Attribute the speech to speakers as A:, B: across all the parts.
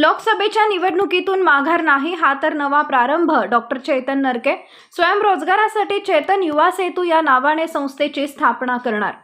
A: लोकसभेच्या निवडणुकीतून माघार नाही हा तर नवा प्रारंभ डॉक्टर चेतन नरके. स्वयंरोजगारासाठी चेतन युवा सेतू या नावाने संस्थेची स्थापना करणार.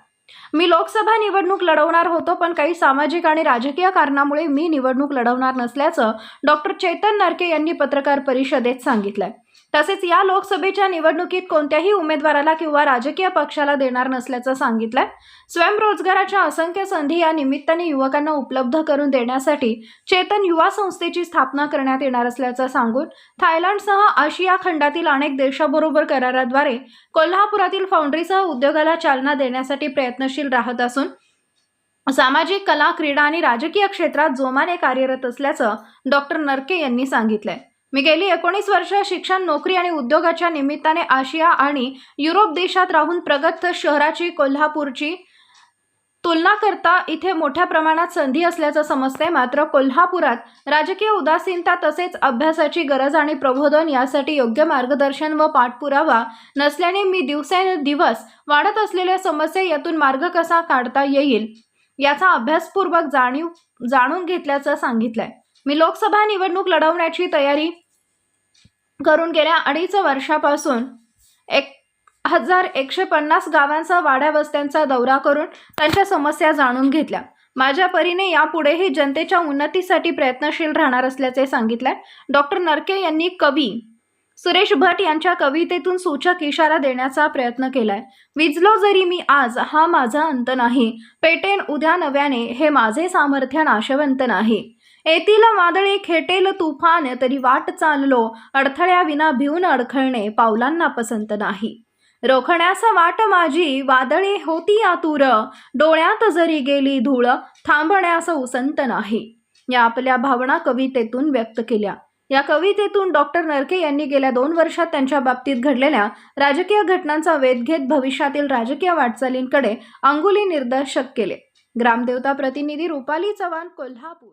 A: मी लोकसभा निवडणूक लढवणार होतो पण काही सामाजिक आणि राजकीय कारणामुळे मी निवडणूक लढवणार नसल्याचं डॉक्टर चेतन नरके यांनी पत्रकार परिषदेत सांगितलंय. तसेच या लोकसभेच्या निवडणुकीत कोणत्याही उमेदवाराला किंवा राजकीय पक्षाला देणार नसल्याचं सांगितलंय. स्वयंरोजगाराच्या असंख्य संधी या निमित्ताने युवकांना उपलब्ध करून देण्यासाठी चेतन युवा संस्थेची स्थापना करण्यात येणार असल्याचं सांगून थायलंडसह आशिया खंडातील अनेक देशाबरोबर कराराद्वारे कोल्हापुरातील फाउंड्रीसह उद्योगाला चालना देण्यासाठी प्रयत्नशील राहत असून सामाजिक कला क्रीडा आणि राजकीय क्षेत्रात जोमाने कार्यरत असल्याचं डॉक्टर नरके यांनी सांगितलंय. मी गेली एकोणीस वर्ष शिक्षण नोकरी आणि उद्योगाच्या निमित्ताने आशिया आणि युरोप देशात राहून प्रगत शहराची कोल्हापूरची तुलना करता इथे मोठ्या प्रमाणात संधी असल्याचं समजते मात्र कोल्हापुरात राजकीय उदासीनता तसेच अभ्यासाची गरज आणि प्रबोधन यासाठी योग्य मार्गदर्शन व पाठपुरावा नसल्याने मी दिवसेंदिवस वाढत असलेल्या समस्या यातून मार्ग कसा काढता येईल याचा अभ्यासपूर्वक जाणीव जाणून घेतल्याचं सांगितलंय. मी लोकसभा निवडणूक लढवण्याची तयारी करून गेल्या अडीच वर्षापासून एक हजार एकशे पन्नास गावांचा वाड्या वस्त्यांचा दौरा करून त्यांच्या समस्या जाणून घेतल्या. माझ्या परीने यापुढेही जनतेच्या उन्नतीसाठी प्रयत्नशील राहणार असल्याचे सांगितले डॉक्टर नरके यांनी कवी सुरेश भट यांच्या कवितेतून सूचक इशारा देण्याचा प्रयत्न केलाय. विजलो जरी मी आज हा माझा अंत नाही. पेटेन उद्या नव्याने हे माझे सामर्थ्य नाशवंत नाही. येतील वादळे खेटेल तुफान तरी वाट चाललो. अडथळ्याविना भिवून अडखळणे पावलांना पसंत नाही. रोखण्यास वाट माझी वादळे होती आतुर. डोळ्यात जरी गेली धूळ थांबण्यास उसंत नाही. या आपल्या भावना कवितेतून व्यक्त केल्या. या कवितेतून डॉक्टर नरके यांनी गेल्या दोन वर्षात त्यांच्या बाबतीत घडलेल्या राजकीय घटनांचा वेध घेत भविष्यातील राजकीय वाटचालींकडे अंगुली निर्देशक केले. ग्रामदेवता प्रतिनिधी रुपाली चव्हाण कोल्हापूर.